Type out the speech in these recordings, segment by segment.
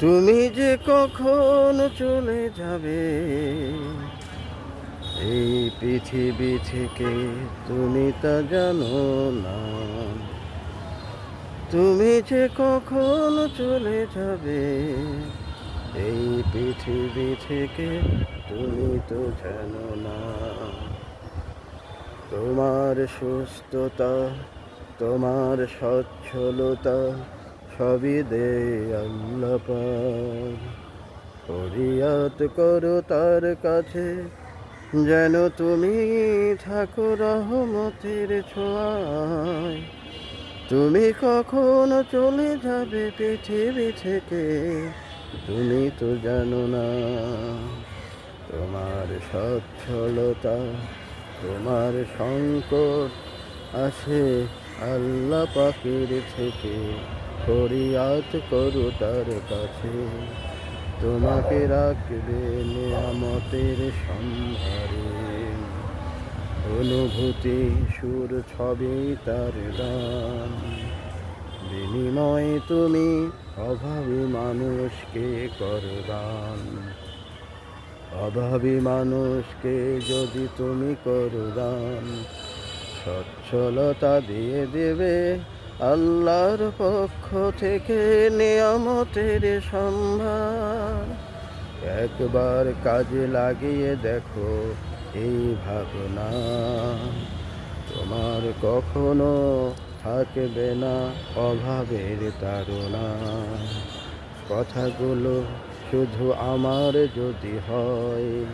তুমি যে কখন চলে যাবে? এই পৃথিবী থেকে তুমি তা জানো না। তুমি যে কখন চলে যাবে? এই পৃথিবী থেকে তুমি তো জানো না। তোমার সুস্থতা, তোমার সচ্ছলতা সবই দে করো তার কাছে, যেন তুমি থাকো রহমতের ছোঁয়ায়। তুমি কখনো চলে যাবে পৃথিবী থেকে, তুমি তো জানো না। তোমার সচ্ছলতা, তোমার সংকট আসে আল্লাহ পাখির থেকে। ফরিয়াদ করো তার কাছে। তোমাকে রাখবে নিয়ামতের সম্ভারে। অনুভূতি সুর ছবি তার গান। বিনিময়ে তুমি অভাবী মানুষকে করদান অভাবী মানুষকে যদি তুমি করদান সচ্ছলতা দিয়ে দেবে আল্লাহর পক্ষ থেকে নিয়ামতের সম্ভার। একবার কাজে লাগিয়ে দেখো এই ভাবনা। তোমার কখনো থাকবে না অভাবের তারা কথাগুলো শুধু আমার যদি হয়,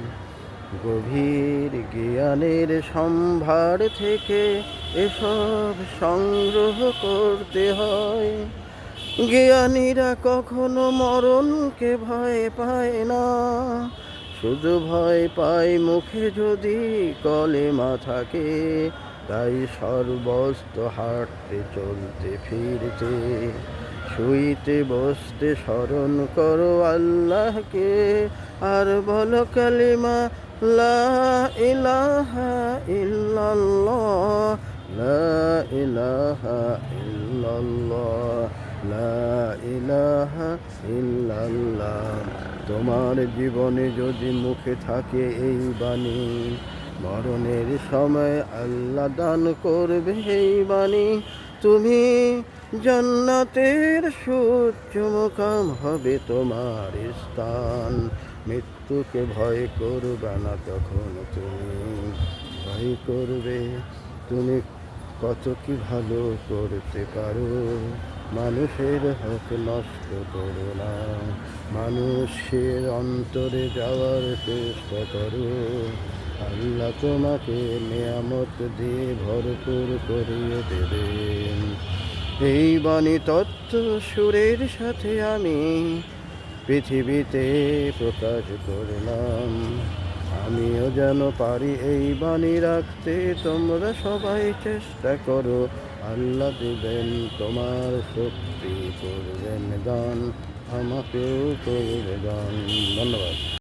গভীর জ্ঞানের সম্ভার থেকে এসব সংগ্রহ করতে হয়। জ্ঞানীরা কখনো মরণকে ভয় পায় না। শুধু ভয় পায় মুখে যদি কলেমা থাকে, তাই সর্বস্ত হাঁটতে, চলতে, ফিরতে, শুইতে, বসতে স্মরণ করো আল্লাহকে। আর বলো কালিমা, লা ইলাহা ইল্লাল্লাহ লা ইলাহা ইল্লাল্লাহ, লা ইলাহা ইল্লাল্লাহ। তোমার জীবনে যদি মুখে থাকে এই বাণী, মরণের সময় আল্লাহ দান করবে এই বাণী। তুমি জান্নাতের সূর্য মুকাম হবে তোমার স্থান। মৃত্যুকে ভয় করবে না তখন তুমি। ভয় করবে, তুমি কত কি ভালো করতে পারো? মানুষের হক নষ্ট করো না। মানুষের অন্তরে যাওয়ার চেষ্টা করো। আল্লাহ তোমাকে নিয়ামত দিয়ে ভরপুর করিয়ে দেবেন এই বাণী তত্ত্ব সুরের সাথে আমি পৃথিবীতে প্রকাশ করলাম। যেন পারি এই বাণী রাখতে, তোমরা সবাই চেষ্টা করো। আল্লাহ দিবেন, তোমার শক্তি করবেন গান, আমাকেও করবে গান। ধন্যবাদ।